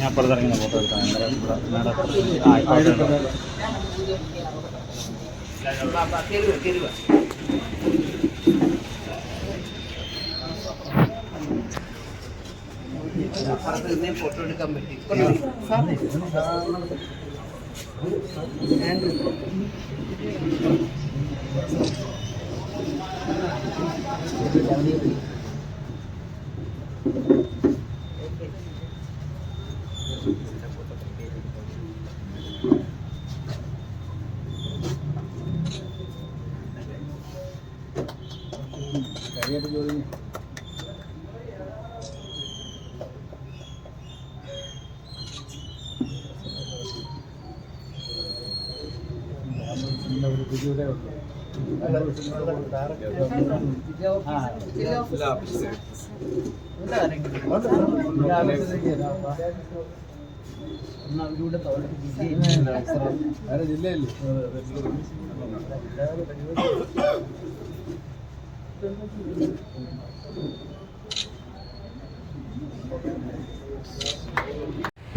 ഞാൻ അപ്പുറത്ത് ഇറങ്ങുന്ന ഫോട്ടോ എടുക്കാം എന്താ ഇവിടെ മേഡം അപ്പുറത്ത് ആ ഇപ്പുറത്ത് ഉണ്ട്. ഫോട്ടോ എടുക്കാൻ പറ്റി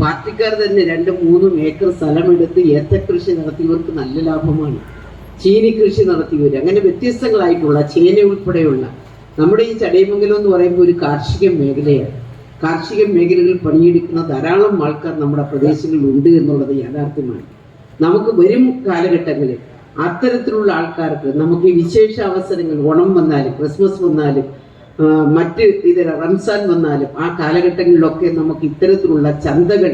പാർട്ടിക്കാർ തന്നെ രണ്ട് മൂന്നും ഏക്കർ സ്ഥലമെടുത്ത് ഏത്തക്കൃഷി നടത്തിയവർക്ക് നല്ല ലാഭമാണ്. ചീനി കൃഷി നടത്തിയവർ അങ്ങനെ വ്യത്യസ്തങ്ങളായിട്ടുള്ള ചേന ഉൾപ്പെടെയുള്ള നമ്മുടെ ഈ ചടയമംഗലം എന്ന് പറയുമ്പോൾ ഒരു കാർഷിക മേഖലയാണ്. കാർഷിക മേഖലകളിൽ പണിയെടുക്കുന്ന ധാരാളം ആൾക്കാർ നമ്മുടെ പ്രദേശങ്ങളിൽ ഉണ്ട് എന്നുള്ളത് യാഥാർത്ഥ്യമാണ്. നമുക്ക് വരും കാലഘട്ടങ്ങളിൽ അത്തരത്തിലുള്ള ആൾക്കാർക്ക് നമുക്ക് വിശേഷ അവസരങ്ങൾ ഓണം വന്നാലും ക്രിസ്മസ് വന്നാലും മറ്റ് ഇതര റംസാൻ വന്നാലും ആ കാലഘട്ടങ്ങളിലൊക്കെ നമുക്ക് ഇത്തരത്തിലുള്ള ചന്തകൾ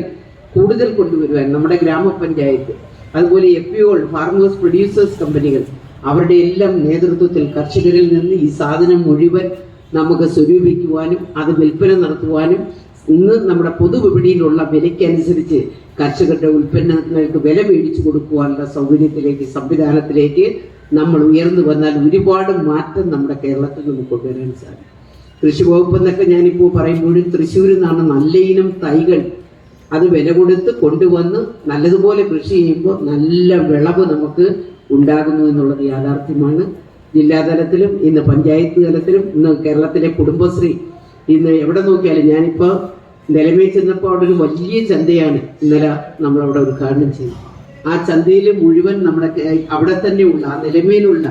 കൂടുതൽ കൊണ്ടുവരുവാൻ നമ്മുടെ ഗ്രാമപഞ്ചായത്ത് അതുപോലെ എഫ് പി ഫാർമേഴ്സ് പ്രൊഡ്യൂസേഴ്സ് കമ്പനികൾ അവരുടെ എല്ലാം നേതൃത്വത്തിൽ കർഷകരിൽ നിന്ന് ഈ സാധനം മുഴുവൻ നമുക്ക് സ്വരൂപിക്കുവാനും അത് വിൽപ്പന നടത്തുവാനും ഇന്ന് നമ്മുടെ പൊതുവിപണിയിലുള്ള വിലയ്ക്കനുസരിച്ച് കർഷകരുടെ ഉൽപ്പന്നങ്ങൾക്ക് വില മേടിച്ചു കൊടുക്കുവാനുള്ള സൗകര്യത്തിലേക്ക് സംവിധാനത്തിലേക്ക് നമ്മൾ ഉയർന്നു വന്നാൽ ഒരുപാട് മാറ്റം നമ്മുടെ കേരളത്തിൽ നമുക്ക് കൊണ്ടുവരാൻ സാധിക്കും. കൃഷി വകുപ്പ് എന്നൊക്കെ ഞാനിപ്പോൾ പറയുമ്പോഴും തൃശ്ശൂരിൽ നിന്നാണ് നല്ല ഇനം തൈകൾ അത് വില കൊടുത്ത് കൊണ്ടുവന്ന് നല്ലതുപോലെ കൃഷി ചെയ്യുമ്പോൾ നല്ല വിളവ് നമുക്ക് ഉണ്ടാകുന്നു എന്നുള്ളത് യാഥാർത്ഥ്യമാണ്. ജില്ലാതലത്തിലും ഇന്ന് പഞ്ചായത്ത് തലത്തിലും ഇന്ന് കേരളത്തിലെ കുടുംബശ്രീ ഇന്ന് എവിടെ നോക്കിയാലും ഞാനിപ്പോൾ നിലമേ ചെന്നപ്പോൾ അവിടെ ഒരു വലിയ ചന്തയാണ് ഇന്നലെ നമ്മളവിടെ ഉദ്ഘാടനം ചെയ്തത്. ആ ചന്തയിൽ മുഴുവൻ നമ്മുടെ അവിടെ തന്നെയുള്ള ആ നിലമേലുള്ള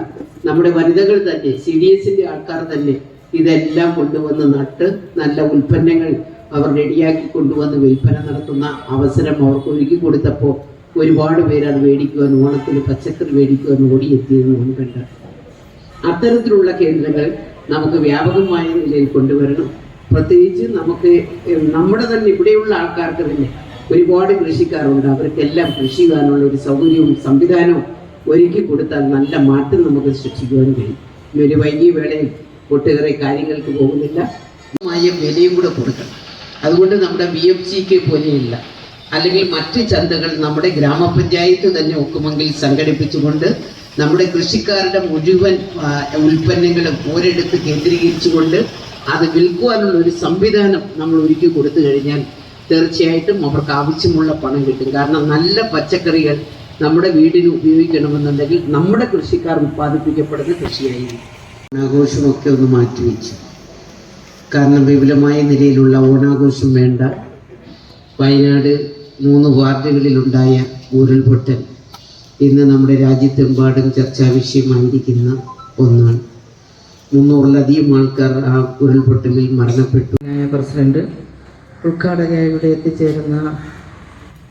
നമ്മുടെ വനിതകൾ തന്നെ സി ഡി എസിന്റെ ആൾക്കാർ തന്നെ ഇതെല്ലാം കൊണ്ടുവന്ന് നട്ട് നല്ല ഉൽപ്പന്നങ്ങൾ അവർ റെഡിയാക്കി കൊണ്ടുവന്ന് വിൽപ്പന നടത്തുന്ന അവസരം അവർക്ക് ഒരുക്കി കൊടുത്തപ്പോൾ ഒരുപാട് പേര് അത് മേടിക്കുവാൻ ഓണത്തിന് പച്ചക്കറി മേടിക്കുവാൻ ഓടിയെത്തിയെന്ന് നമ്മൾ കണ്ടു. അത്തരത്തിലുള്ള കേന്ദ്രങ്ങൾ നമുക്ക് വ്യാപകമായ നിലയിൽ കൊണ്ടുവരണം. പ്രത്യേകിച്ച് നമുക്ക് നമ്മുടെ തന്നെ ഇവിടെയുള്ള ആൾക്കാർക്ക് തന്നെ ഒരുപാട് കൃഷിക്കാരുണ്ട്. അവർക്കെല്ലാം കൃഷി ചെയ്യാനുള്ള ഒരു സൗകര്യവും സംവിധാനവും ഒരുക്കി കൊടുത്താൽ നല്ല മാറ്റം നമുക്ക് സൃഷ്ടിക്കുവാൻ കഴിയും. ഈ ഒരു വൈകിയ വേളയിൽ ഒട്ടേറെ കാര്യങ്ങൾക്ക് പോകുന്നില്ല. വിലയും കൂടെ കൊടുക്കണം. അതുകൊണ്ട് നമ്മുടെ ബി എഫ് സിക്ക് പോലെയില്ല അല്ലെങ്കിൽ മറ്റ് ചന്തകൾ നമ്മുടെ ഗ്രാമപഞ്ചായത്ത് തന്നെ ഒക്കുമെങ്കിൽ സംഘടിപ്പിച്ചുകൊണ്ട് നമ്മുടെ കൃഷിക്കാരുടെ മുഴുവൻ ഉൽപ്പന്നങ്ങളും ഒരിടത്ത് കേന്ദ്രീകരിച്ചുകൊണ്ട് അത് വിൽക്കുവാനുള്ള ഒരു സംവിധാനം നമ്മൾ ഒരുക്കി കൊടുത്തു കഴിഞ്ഞാൽ തീർച്ചയായിട്ടും അവർക്ക് ആവശ്യമുള്ള പണം കിട്ടും. കാരണം നല്ല പച്ചക്കറികൾ നമ്മുടെ വീടിന് ഉപയോഗിക്കണമെന്നുണ്ടെങ്കിൽ നമ്മുടെ കൃഷിക്കാർ ഉത്പാദിപ്പിക്കപ്പെടുന്ന കൃഷിയായിരിക്കും. ഓണാഘോഷമൊക്കെ ഒന്ന് മാറ്റിവെച്ചു കാരണം വിപുലമായ നിലയിലുള്ള ഓണാഘോഷം വേണ്ട. വയനാട് മൂന്ന് വാർഡുകളിലുണ്ടായ ഉരുൾപൊട്ടൽ ഇന്ന് നമ്മുടെ രാജ്യത്തെമ്പാടും ചർച്ചാ വിഷയമായിരിക്കുന്ന ഒന്നാണ്. മുന്നൂറിലധികം ആൾക്കാർ ആ ഉരുൾപൊട്ടലിൽ മരണപ്പെട്ടു. പ്രസിഡന്റ് ഉദ്ഘാടകയായി ഇവിടെ എത്തിച്ചേരുന്ന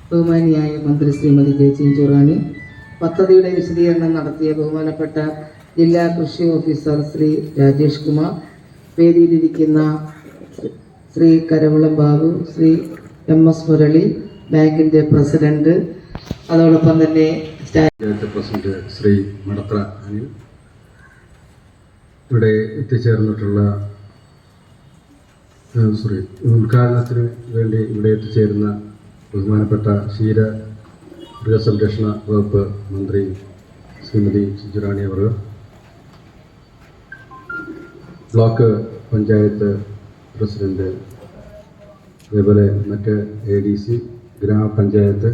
ബഹുമാനിയായ മന്ത്രി ശ്രീമതി ജെ ചിഞ്ചുറാണി പദ്ധതിയുടെ വിശദീകരണം നടത്തിയ ബഹുമാനപ്പെട്ട ജില്ലാ കൃഷി ഓഫീസർ ശ്രീ രാജേഷ് കുമാർ വേദിയിലിരിക്കുന്ന ശ്രീ കരവളം ബാബു ശ്രീ എം എസ് മുരളി ബാങ്കിന്റെ പ്രസിഡന്റ് അതോടൊപ്പം തന്നെ പ്രസിഡന്റ് ശ്രീ മടത്ര അനിൽ ഇവിടെ എത്തിച്ചേർന്നിട്ടുള്ള സോറി ഉദ്ഘാടനത്തിന് വേണ്ടി ഇവിടെ എത്തിച്ചേരുന്ന ബഹുമാനപ്പെട്ട ക്ഷീര മൃഗസംരക്ഷണ വകുപ്പ് മന്ത്രി ശ്രീമതി ചിഞ്ചുറാണി അവർ ബ്ലോക്ക് പഞ്ചായത്ത് പ്രസിഡന്റ് അതേപോലെ മറ്റ് എ ഡി സി ഗ്രാമപഞ്ചായത്ത്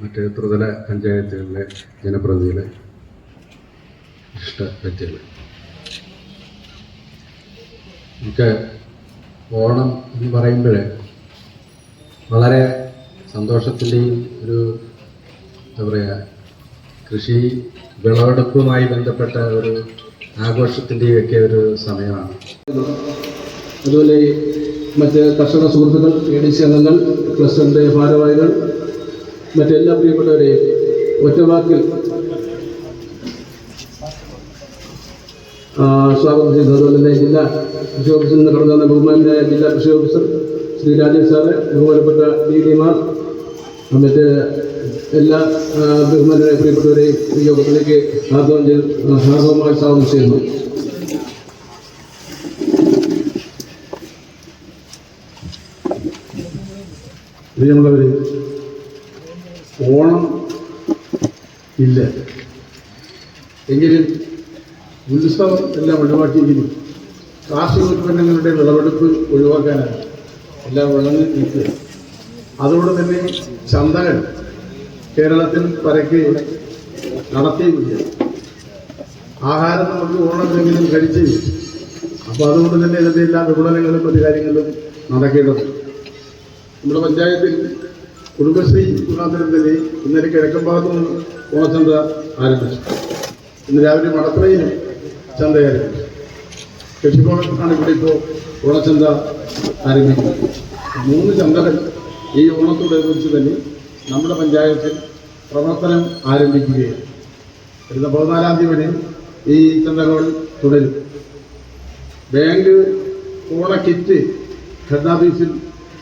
മറ്റ് ത്രിതല പഞ്ചായത്തുകളിലെ ജനപ്രതിനിധികളെ ഇഷ്ട വ്യക്തികൾ നമുക്ക് ഓണം എന്ന് പറയുമ്പോൾ വളരെ സന്തോഷത്തിന്റെയും ഒരു എന്താ പറയുക കൃഷി വിളവെടുപ്പുമായി ബന്ധപ്പെട്ട ഒരു ആഘോഷത്തിന്റെയും ഒക്കെ ഒരു സമയമാണ്. അതുപോലെ മറ്റ് കർഷക സുഹൃത്തുക്കൾ എ ഡി സി അംഗങ്ങൾ പ്രസിഡന്റ് ഭാരവാഹികൾ മറ്റെല്ലാ പ്രിയപ്പെട്ടവരെയും ഒറ്റവാക്കിൽ സ്വാഗതം ചെയ്യുന്നു അതുപോലെ തന്നെ ജില്ലാ കൃഷി ഓഫീസിൽ നിന്ന് കടന്നു വന്ന ബഹുമാനായ ജില്ലാ കൃഷി ഓഫീസർ ശ്രീ രാജേഷ് സാറ് ബഹുമാനപ്പെട്ട ഡി ഡിമാർ മറ്റ് എല്ലാ ബഹുമാനരെ പ്രിയപ്പെട്ടവരെയും ഈ യോഗത്തിലേക്ക് ഹാർദവം ചെയ്ത് ഹാർദവമായി സ്വാഗതം ചെയ്യുന്നു. പ്രിയമുള്ളവർ ഓണം ഇല്ല. എങ്കിലും ഉത്സവം എല്ലാം ഒഴിവാക്കിയിരിക്കുന്നു. കാർഷിക ഉൽപ്പന്നങ്ങളുടെ വിളവെടുപ്പ് ഒഴിവാക്കാനാണ്. എല്ലാം വിളഞ്ഞ് നിൽക്കുക. അതുകൊണ്ട് തന്നെ ചന്തകൾ കേരളത്തിൽ പരക്കെ നടത്തിയില്ല ആഹാരം നമുക്ക് ഓണമെങ്കിലും കഴിച്ച് അപ്പോൾ അതുകൊണ്ട് തന്നെ ഇതിന്റെ എല്ലാ വിപണനങ്ങളും മറ്റു കാര്യങ്ങളും നടക്കേണ്ടതുണ്ട് നമ്മുടെ പഞ്ചായത്തിൽ കുടുംബശ്രീ മുഖാന്തരം തന്നെ ഇന്നലെ കിഴക്കൻ ഭാഗത്തുനിന്ന് ഓണചന്ത ആരംഭിച്ചു. ഇന്ന് രാവിലെ മടപ്പുറയിലും ചന്ത ആരംഭിച്ചു കൃഷിഭവനാണ് ഇവിടെ ഇപ്പോൾ ഓണച്ചന്ത ആരംഭിക്കുന്നത്. മൂന്ന് ചന്തകൾ ഈ ഓണത്തോടനുബന്ധിച്ച് തന്നെ നമ്മുടെ പഞ്ചായത്തിൽ പ്രവർത്തനം ആരംഭിക്കുകയാണ്. വരുന്ന പതിനാലാം തീയതി വരെ ഈ ചന്തകൾ തുടരും. ബാങ്ക് ഓണ കിറ്റ്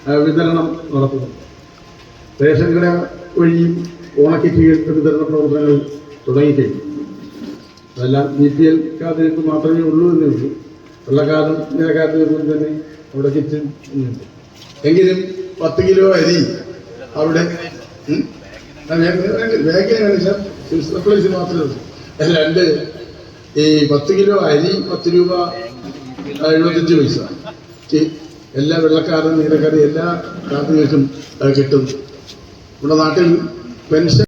ആ, വിതരണം നടത്തുന്നു. റേഷൻ കട വഴിയും ഓണക്കിറ്റുകൾക്ക് വിതരണ പ്രവർത്തനങ്ങൾ തുടങ്ങിക്കഴിഞ്ഞു അതെല്ലാം ബി പി എൽ കാർഡിലേക്ക് മാത്രമേ ഉള്ളൂ എന്നേ ഉള്ളൂ. വെള്ളക്കാരും നിലക്കാരുടെ പോലും തന്നെ അവിടെ കിറ്റ് ഉണ്ട് എങ്കിലും പത്ത് കിലോ അരി അവിടെ വേഗം കാണിച്ചാൽ മാത്രമേ ഉള്ളൂ. രണ്ട് ഈ പത്ത് കിലോ അരി പത്ത് രൂപ എഴുപത്തഞ്ച് പൈസ. എല്ലാ വെള്ളക്കാരും നീലക്കാരും എല്ലാ കാർഡുകൾക്കും കിട്ടും. നമ്മുടെ നാട്ടിൽ പെൻഷൻ